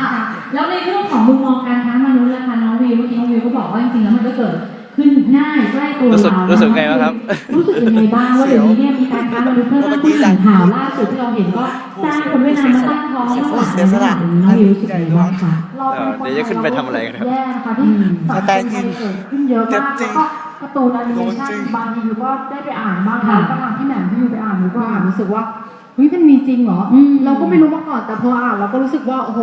ค่ะแล้วในเรื่องของมุมมองการค้ามนุษย์ล่ะคะน้องวิวเมื่อกี้น้องวิวก็บอกว่าจริงๆแล้วมันก็เกิดขึ้นง่ายใกล้ตัวรู้สึกเรารู้สึกไงบ้างครับรู้สึกยังไงบ้างว่าเดี๋ยวนี้เนี่ยมีการค้ามนุษย์เพิ่มมากขึ้นอย่างข่าวล่าสุดที่เราเห็นก็จ้างคนเวียดนามมาตั้งท้องระหว่างเสียสละน้องวิวรู้สึกยังไงบ้างคะเออเดี๋ยวจะขึ้นไปทำอะไรกันครับ แย่นะคะที่สังคมไทยเกิดขึ้นเยอะมากแล้วก็การ์ตูนแอนิเมชันบางทียูก็ได้ไปอ่านบ้างค่ะแล้วก็ทางที่แหม่มที่ยูไปอ่านยูก็อ่านรู้สึกว่าเฮ้ยมันมีจริงเหรออมเราก็ ไม่รู้มาก่อนแต่พออ่านเราก็รู้สึกว่าโอ้โห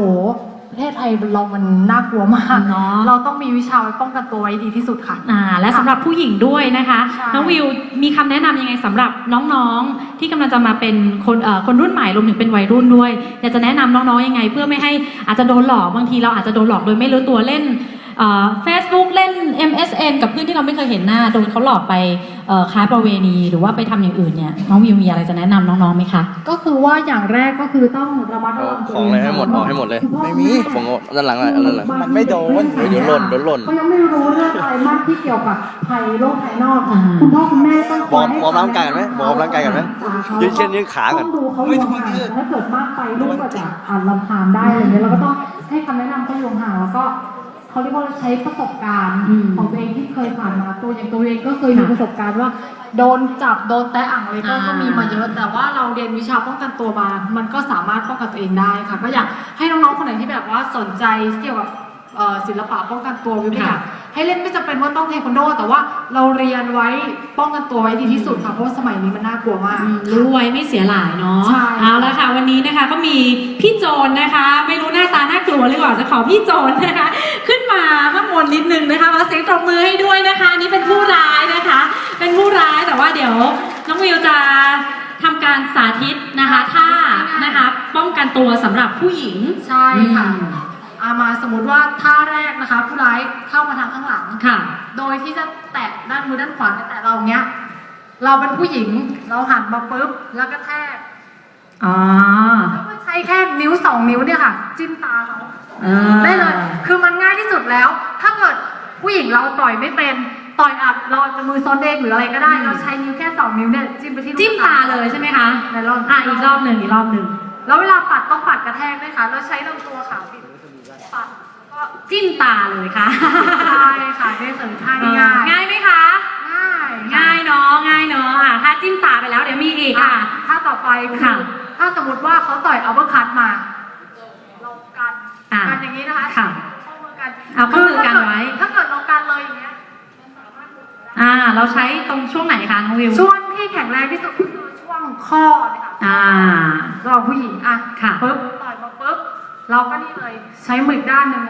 ประเทศไทยเรามันน่ากลัวมากเนาะเราต้องมีวิชาไว้ป้องกันตัวไว้ดีที่สุดค่ะ อ่า และสำหรับผู้หญิงด้วยนะคะ ใช่ น้องวิวมีคำแนะนำยังไงสำหรับน้องๆ ที่กำลังจะมาเป็นคนเอ่อคนรุ่นใหม่รวมถึงเป็นวัยรุ่นด้วยอยากจะแนะนำน้องๆยังไง เพื่อไม่ให้อาจจะโดนหลอกบางทีเราอาจจะโดนหลอกโดยไม่รู้ตัวเล่นเฟซบุ๊กเล่น MSN กับเพื่อนที่เราไม่เคยเห็นหน้าโดนเขาหลอกไปเอ่อ ค้าประเวณีหรือว่าไปทำอย่างอื่นเนี่ยน้องวิวมีอะไรจะแนะนำน้องๆไหมคะก็คือว่าอย่างแรกก็คือต้องระมัดระวังตัวของอะไรให้หมดออกให้หมดเลยคุณพ่อไม่มีผมเอาด้านหลังอะไรด้านหลังมันไม่โดนเดี๋ยวหล่นเดี๋ยวหล่นเขายังไม่รู้เรื่องอะไรมากที่เกี่ยวกับภัยโลกภายนอกอ่าคุณพ่อคุณแม่ต้องควออยร์มให้วอร์มร่างกายกันไหมวอร์มร่างกายกันไหมยืดเช่นยืดขากันต้องดูเขาอยู่ห่างถ้าเกิดมากไปลูกก็จะอ่านลำพานได้อะไรเงี้ยเราก็ต้องให้คำแนะนำเขาอยู่ห่างแล้วก็ เขาเรียกว่าใช้ประสบการณ์อืมของตัวเองที่เคยผ่านมาตัวอย่างตัวเองก็เคยมีค่ะประสบการณ์ว่าโดนจับโดนแตะอ่างเลยก็อ่าก็มีมาเยอะ แต่ว่าเราเรียนวิชาป้องกันตัวมามันก็สามารถป้องกันตัวเองได้ค่ะ ก็อยากให้น้องๆคนไหนที่แบบว่าสนใจเกี่ยวกับเอ่อศิลปะป้องกันตัววิทยา ให้เล่นไม่จำเป็นว่าต้องเทควันโด แต่ว่าเราเรียนไว้ป้องกันตัวไว้ดีที่สุดค่ะเพราะว่าสมัยนี้มันน่ากลัวมาก อืมรู้ไว้ไม่เสียหลายเนาะใช่ เอาละค่ะ วันนี้นะคะก็มีพี่โจนนะคะ ไม่รู้หน้าตาน่ากลัวหรือเปล่าจะขอพี่โจนนะคะ ขึ้นมาข้างบนนิดนึงนะคะขอเสียงตบมือให้ด้วยนะคะอันนี่เป็นผู้ร้ายนะคะ เป็นผู้ร้ายแต่ว่าเดี๋ยว น้องวิวจะทำการสาธิตนะคะท่านะคะ ป้องกันตัวสำหรับผู้หญิง ใช่ค่ะ อืม อามาสมมติว่าท่าแรกนะคะ ผู้ร้ายเข้ามาทางข้างหลัง ค่ะ โดยที่จะแตะด้านมือด้านขวาแต่เราเนี้ย เราเป็นผู้หญิงเราหันมาปุ๊บแล้วก็แทกอ๋อ แล้วก็ใช้แค่นิ้วสองนิ้วเนี่ยค่ะ จิ้มตาเขาอ่าได้เลย คือมันง่ายที่สุดแล้ว ถ้าเกิดผู้หญิงเราต่อยไม่เป็นต่อยอัดเราจะมือซ้อนเด็กหรืออะไรก็ได้ เราใช้นิ้วแค่สองนิ้วเนี่ยจิ้มไปที่ลูกจิ้มตาเลยใช่ไหมคะในรอบอะอีกรอบหนึ่งอีกรอบหนึ่ง แล้วเวลาปัดต้องปัดกระแทกด้วยค่ะ เราใช้ลำตัวขาปิด ปัดก็จิ้มตาเลยค่ะ ใช่ค่ะได้เสริมท่าง่ายๆง่ายไหมคะ ง่ายค่ะง่ายเนาะง่ายเนาะอะถ้าจิ้มตาไปแล้วเดี๋ยวมีอีกค่ะค่ะถ้าต่อไปคืค่ะอถ้าสมมติว่าเขาต่อยอัลเบอร์คัตมาเรากันอะกันอย่างนี้นะคะค่ะข้อมือกันเอาข้อมือกันไว้ ถ้าเกิดเรากันเลยอย่างเงี้ยอ่า เราใช้ตรงช่วงไหนคะน้องวิว ช่วงที่แข็งแรงที่สุดก็คือช่วงข้อเนี่ยค่ะอ่าเราผู้หญิงอะค่ะปุ๊บต่อยมาปุ๊บ เราก็นี่เลยใช้มืออีกด้านหนึ่ง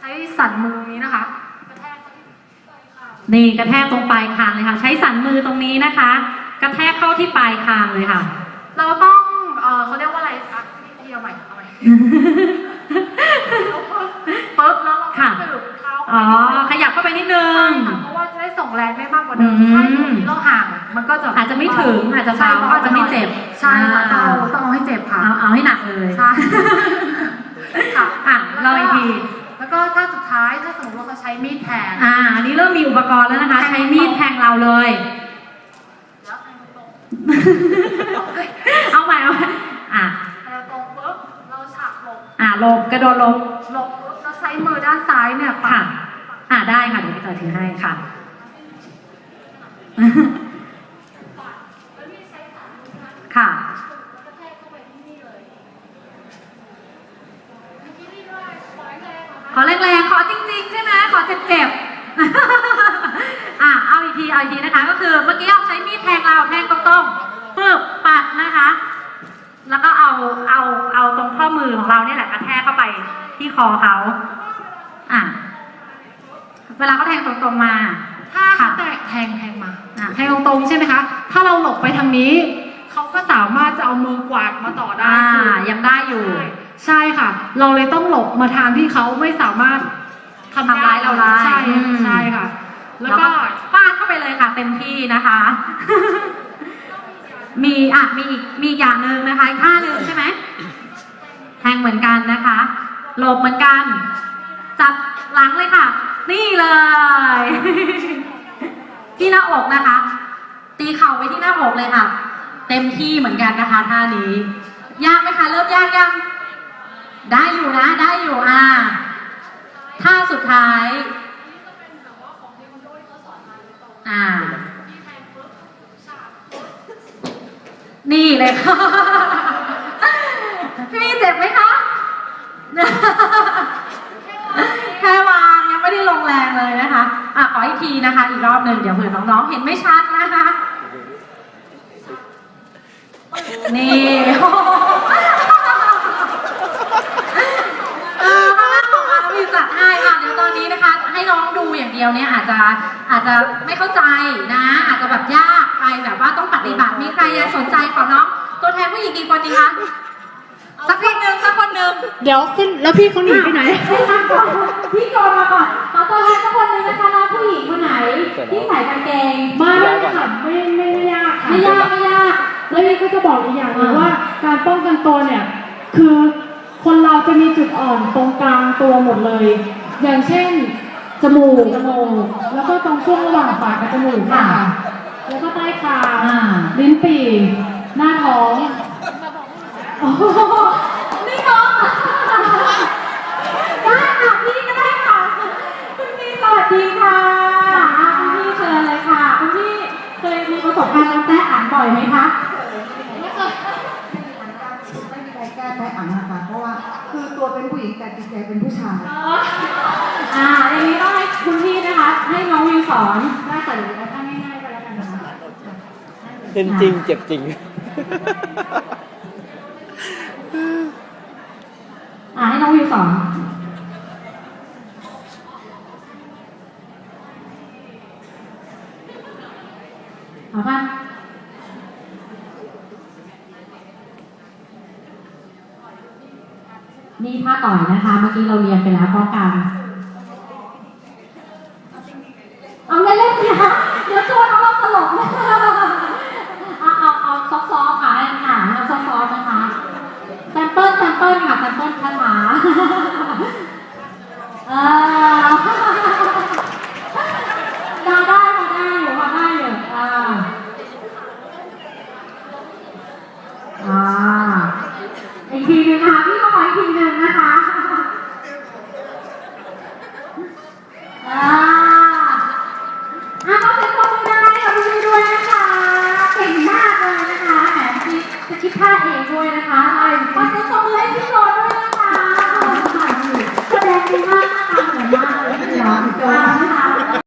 ใช้สันมือนี้นะคะกระแทกเข้าที่ปลายคางนี่กระแทกตรงปลายคางเลยค่ะ ใช้สันมือตรงนี้นะคะ กระแทกเข้าที่ปลายคางเลยค่ะ เราต้องเออเขาเรียกว่าอะไรอะพี่เอาใหม่เอาใหม่ปุ๊บแล้วเราค่ะก็สืบเท้าอ๋อ ขยับเข้าไปนิดนึงใช่ค่ะเพราะว่าจะได้ส่งแรงได้มากกว่าเดิมอืม ถ้าอยู่ที่เราห่างมันก็จะอาจจะไม่ถึงอาจจะเบาใช่อาจจะไม่เจ็บใช่ค่ะต้องอ่าเอาต้องเอาให้เจ็บค่ะ เอาเอาให้หนักเลย ใช่ ค่ะอะลองอีกทีแล้วก็ถ้าสุดท้ายถ้าสมมติว่าเขาใช้มีดแทงอ่าอันนี้เริ่มมีอุปกรณ์แล้วนะคะ ใช้มีดแทงเราเลย แล้วแทงตรงเอาใหม่เอาใหม่อะแทงตรงปุ๊บเราฉากหลบอะหลบกระโดดหลบหลบปุ๊บเราใช้มือด้านซ้ายเนี่ยปัค่ะดอ่าได้ค่ะเดี๋ยวพี่จอยถือให้ค่ะค่ะ ขอแรงๆ ขอจริงๆ ใช่ไหมขอเจ็บๆ อะ เอาอีกที เอาอีกทีนะคะ ก็คือเมื่อกี้เราใช้มีดแทงเราแทง ตรงปึ๊บปัดนะคะ แล้วก็เอาเอาเอาตรงข้อมือของเราเนี่ยแหละกระแทกเข้าไปที่คอเขาอะเวลาเขาแทงตรงๆมาถ้าเขาแตกแทงแทงมาแทงตรงๆใช่ไหมคะ ถ้าเราหลบไปทางนี้ เขาก็สามารถจะเอามือกวาดมาต่อได้อยังได้อยู่ ใช่ค่ะ เราเลยต้องหลบมาทางที่เขาไม่สามารถทำร้ายเราได้ใช่ใช่ค่ะ แล้วก็ฟาดเข้าไปเลยค่ะเต็มที่นะคะ อะมีอีกมีอีกอย่างหนึ่งนะคะอีกท่าหนึ่งใช่ไหมแทงเหมือนกันนะคะหลบเหมือนกัน จับหลังเลยค่ะ นี่เลย ที่หน้าอกนะคะ ตีเข่าไว้ที่หน้าอกเลยค่ะ เต็มที่เหมือนกันนะคะท่านี้ยากไหมคะเริ่มยากยังได้อยู่นะ ได้อยู่อ่าท่าสุดท้ายอ่า นี่เลยค่ะ พี่เจ็บไหมคะ แค่วางยังไม่ได้ลงแรงเลยนะคะ อะขออีกทีนะคะ อีกรอบหนึ่งเดี๋ยวเผื่อน้องๆ เห็นไม่ชัดนะคะ นี่ออพลังของเรามีจัดให้ค่ะเดี๋ยวตอนนี้นะคะ ให้น้องดูอย่างเดียวเนี่ยอาจจะอาจจะไม่เข้าใจนะ มีใครยังสนใจขอน้อง ตัวแทนผู้หญิงกี่คนดีคะ สักคนหนึ่งสักคนหนึ่งเดี๋ยวขึ้นแล้วพี่เขาหนีไปไหนให้ทำก่อนพี่โจมาก่อนขอตัวแทนสักคนหนึ่งนะคะน้องผู้หญิงคนไหน ที่ใส่กางเกงไม่ค่ะไม่ไม่ไม่ยากค่ะไม่ยากไม่ยากแล้วนี่ก็จะบอกอีกอย่างหนึงอ่าว่าการป้องกันตัวเนี่ย คือคนเราจะมีจุดอ่อนตรงกลางตัวหมดเลย อย่างเช่นจมูกจมูกแล้วก็ตรงช่วงระหว่างปากกับจมูกค่ะ แล้วก็ใต้คางอ่า ลิ้นปี่หน้าท้องโอ้โหนี่น้องได้ค่ะพี่ก็ได้ค่ะคุณพี่สวัสดีค่ะอะคุณพี่เชิญเลยค่ะคุณพี่เคยมีประสบการณ์น้ำแต้อ่านบ่อยไหมคะ ไม่มีใครแก้ไขอ่านนะคะเพราะว่าคือตัวเป็นผู้หญิงแต่จิตใจเป็นผู้ชาย อ่าอย่างนี้ต้องให้คุณพี่นะคะ ให้น้องวิวสอนได้แต่ เป็นจริงเจ็บจริง อ่าให้น้องวิวสอนเอาป่ะนี่ท่าต่อยนะคะ เมื่อกี้เราเรียนไปแล้วป้องกัน เอาเล่นเล่นๆสิคะเดี๋ยวตัวน้องเราตลกนะเอาเอาเอาซอฟต์ๆค่ะให้หนาเอาซอฟต์ๆนะคะแซมเปิลแซมเปิลค่ะแซมเปิลคาถาเออได้ได้พอได้อยู่พอได้อยู่อ่าอ่าอีกทีหนึงนะคะพี่ขออีกทีหนึงนะคะ อ่า อะก็เป็นคนได้ค่ะพี่ด้วยนะคะ เก่งมากเลยนะคะแหมพี่จะคิดท่าเองด้วยนะคะใช่มาเป็นตัวมือให้พี่โจด้วยนะคะแสดงดีมากนะคะเหมือนมากเลยพี่โจพี่โจ